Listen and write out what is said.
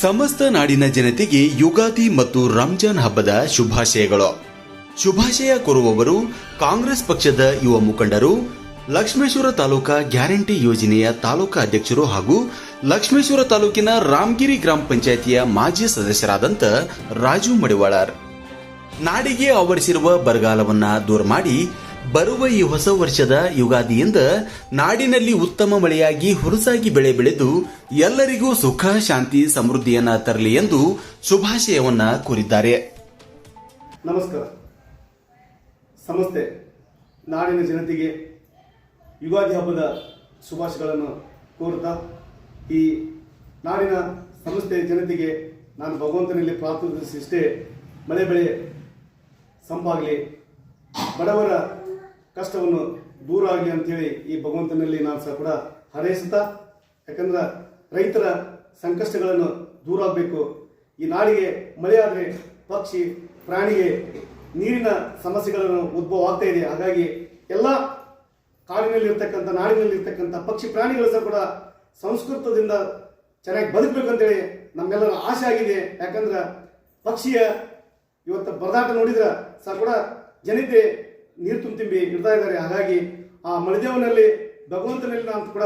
ಸಮಸ್ತ ನಾಡಿನ ಜನತೆಗೆ ಯುಗಾದಿ ಮತ್ತು ರಂಜಾನ್ ಹಬ್ಬದ ಶುಭಾಶಯಗಳು. ಶುಭಾಶಯ ಕೋರುವವರು ಕಾಂಗ್ರೆಸ್ ಪಕ್ಷದ ಯುವ ಮುಖಂಡರು, ಲಕ್ಷ್ಮೇಶ್ವರ ತಾಲೂಕಾ ಗ್ಯಾರಂಟಿ ಯೋಜನೆಯ ತಾಲೂಕಾ ಅಧ್ಯಕ್ಷರು ಹಾಗೂ ಲಕ್ಷ್ಮೇಶ್ವರ ತಾಲೂಕಿನ ರಾಮಗಿರಿ ಗ್ರಾಮ ಪಂಚಾಯಿತಿಯ ಮಾಜಿ ಸದಸ್ಯರಾದಂತ ರಾಜು ಮಡಿವಾಳರ್. ನಾಡಿಗೆ ಆವರಿಸಿರುವ ಬರಗಾಲವನ್ನ ದೂರ ಮಾಡಿ ಬರುವ ಈ ಹೊಸ ವರ್ಷದ ಯುಗಾದಿಯಿಂದ ನಾಡಿನಲ್ಲಿ ಉತ್ತಮ ಮಳೆಯಾಗಿ ಹುರುಸಾಗಿ ಬೆಳೆ ಬೆಳೆದು ಎಲ್ಲರಿಗೂ ಸುಖ, ಶಾಂತಿ, ಸಮೃದ್ಧಿಯನ್ನ ತರಲಿ ಎಂದು ಶುಭಾಶಯವನ್ನ ಕೋರಿದ್ದಾರೆ. ನಮಸ್ಕಾರ. ಸಮಸ್ತೆ, ನಾಡಿನ ಜನತೆಗೆ ಯುಗಾದಿ ಹಬ್ಬದ ಶುಭಾಶಯಗಳನ್ನು ಕೋರುತ್ತಾ, ಈ ನಾಡಿನ ಸಮಸ್ತೆ ಜನತೆಗೆ ನಾನು ಭಗವಂತನಲ್ಲಿ ಪ್ರಾರ್ಥಿಸಿಷ್ಟೇ ಮಳೆ ಬೆಳೆ ಸಂಪಾಗಲಿ, ಬಡವರ ಕಷ್ಟವನ್ನು ದೂರ ಆಗಲಿ ಅಂತೇಳಿ ಈ ಭಗವಂತನಲ್ಲಿ ನಾನು ಸಹ ಕೂಡ ಹಾರೈಸುತ್ತಾ, ಯಾಕಂದ್ರೆ ರೈತರ ಸಂಕಷ್ಟಗಳನ್ನು ದೂರ ಆಗಬೇಕು. ಈ ನಾಡಿಗೆ ಮಳೆ ಪಕ್ಷಿ, ಪ್ರಾಣಿಗೆ ನೀರಿನ ಸಮಸ್ಯೆಗಳನ್ನು ಉದ್ಭವ ಆಗ್ತಾ ಇದೆ. ಹಾಗಾಗಿ ಎಲ್ಲ ಕಾಡಿನಲ್ಲಿರ್ತಕ್ಕಂಥ, ನಾಡಿನಲ್ಲಿರ್ತಕ್ಕಂಥ ಪಕ್ಷಿ, ಪ್ರಾಣಿಗಳು ಸಹ ಕೂಡ ಸಂಸ್ಕೃತದಿಂದ ಚೆನ್ನಾಗಿ ಬದುಕಬೇಕು ಅಂತೇಳಿ ನಮ್ಮೆಲ್ಲರ ಆಸೆ ಆಗಿದೆ. ಯಾಕಂದ್ರೆ ಪಕ್ಷಿಯ ಇವತ್ತು ಬರದಾಟ ನೋಡಿದ್ರೆ ಸಹ ಕೂಡ ಜನತೆ ನೀರು ತುಂಬಿ ಇಡ್ತಾ ಇದ್ದಾರೆ ಹಾಗಾಗಿ ಆ ಮಳೆದೇವನಲ್ಲಿ ಭಗವಂತನಲ್ಲಿ ನಾನು ಕೂಡ